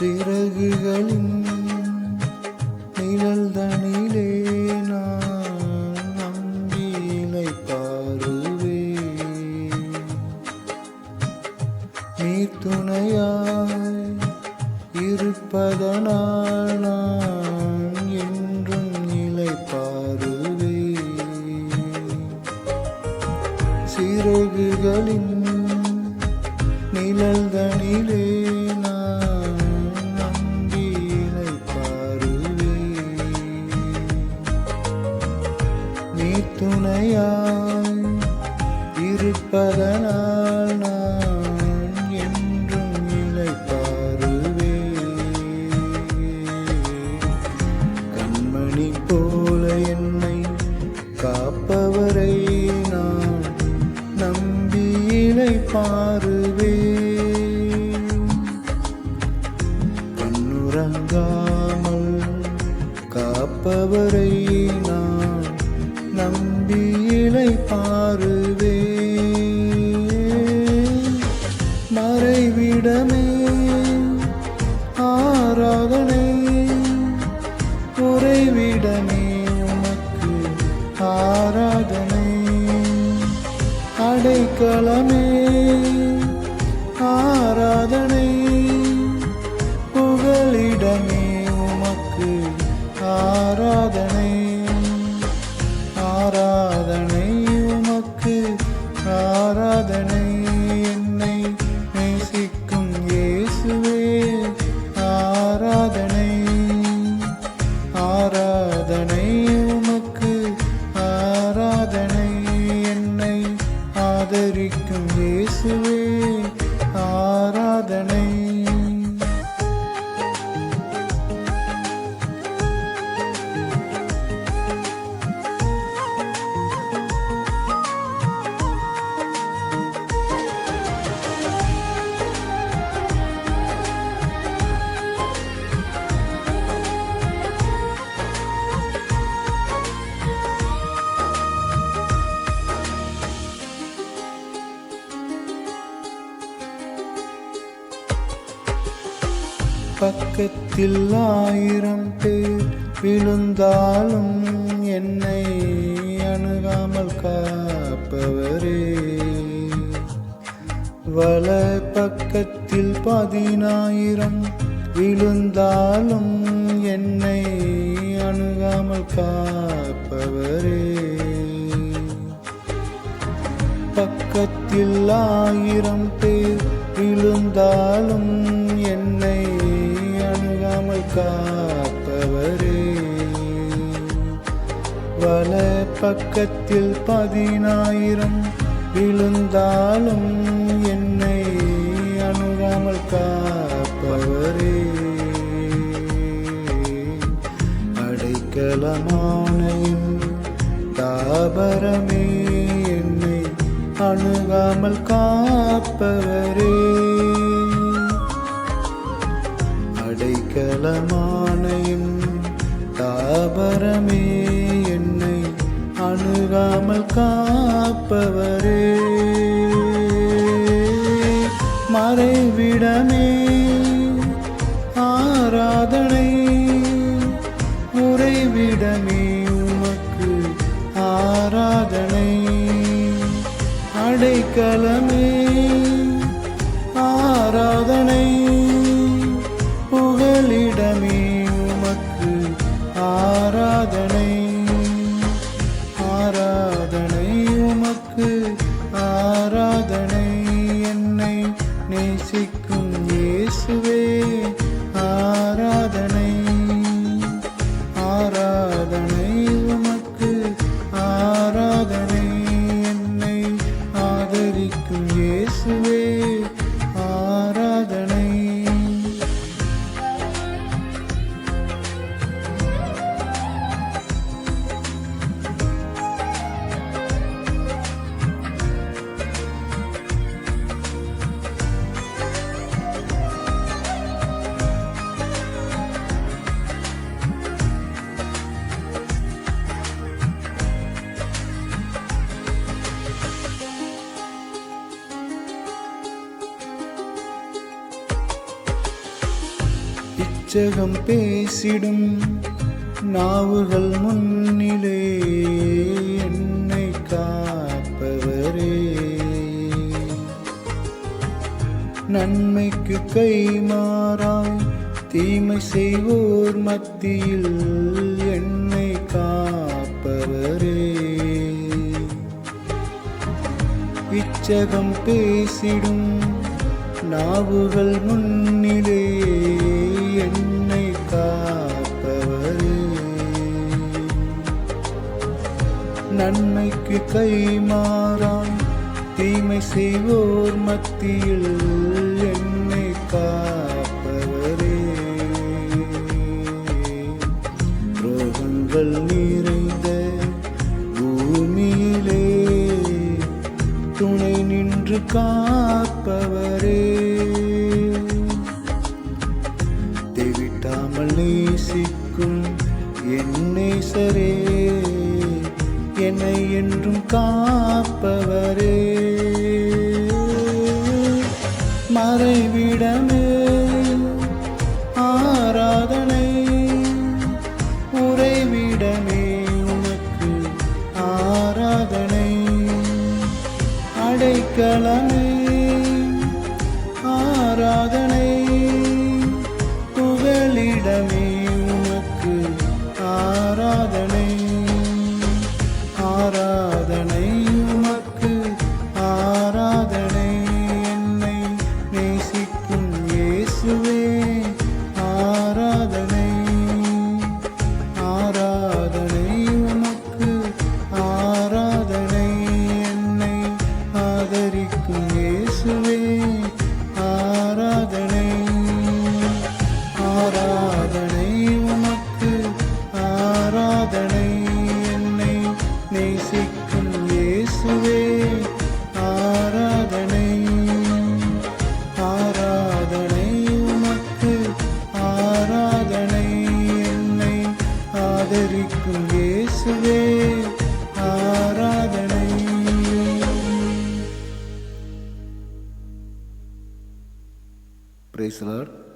சிறகுகளின் நிழல்தனிலே நான் நம்பியிலை பாருவே. நீ துணையாய் இருப்பதனால் நான் என்றும் நிலை பாருவே. சிறகுகளின் கண்ணுறங்காமல் காப்பவரை புகலிடமே பக்கத்தில் ஆயிரம் பேர் விழுந்தாலும் என்னை அணுகாமல் காப்பவரே. வல பக்கத்தில் பதினாயிரம் விழுந்தாலும் என்னை அணுகாமல் காப்பவரே. பக்கத்தில் ஆயிரம் பேர் விழுந்தாலும் காப்பவரே வல பக்கத்தில் பதினாயிரம் விழுந்தாலும் என்னை அணுகாமல் காப்பவரே. அடைக்கலமான தாபரமே என்னை அணுகாமல் காப்பவரே. அடைக்கலமான தாபரமே என்னை அணுகாமல் காப்பவரே. மறைவிடமே ஆராதனை உறைவிடமே உமக்கு ஆராதனை. அடைக்கலமே நேசிக்கும் இயேசுவே. உற்சகம் பேசிடும் நாவுகள் முன்னிலே என்னை காப்பவரே. நன்மைக்கு கைமாறாய் தீமை செய்வோர் மத்தியில் என்னை காப்பவரே. இச்சகம் பேசிடும் நாவுகள் முன்னிலே நன்மைக்கு கைமாறாய் தீமை செய்வோர் மத்தியில் என்னை காப்பவரே. ரோகங்கள் நிறைந்த பூமியிலே துணை நின்று காப்பவரே. என்றும் காப்பவரே. மறைவிடமே ஆராதனை உறைவிடமே உனக்கு ஆராதனை. அடைக்கலமே Praise the Lord.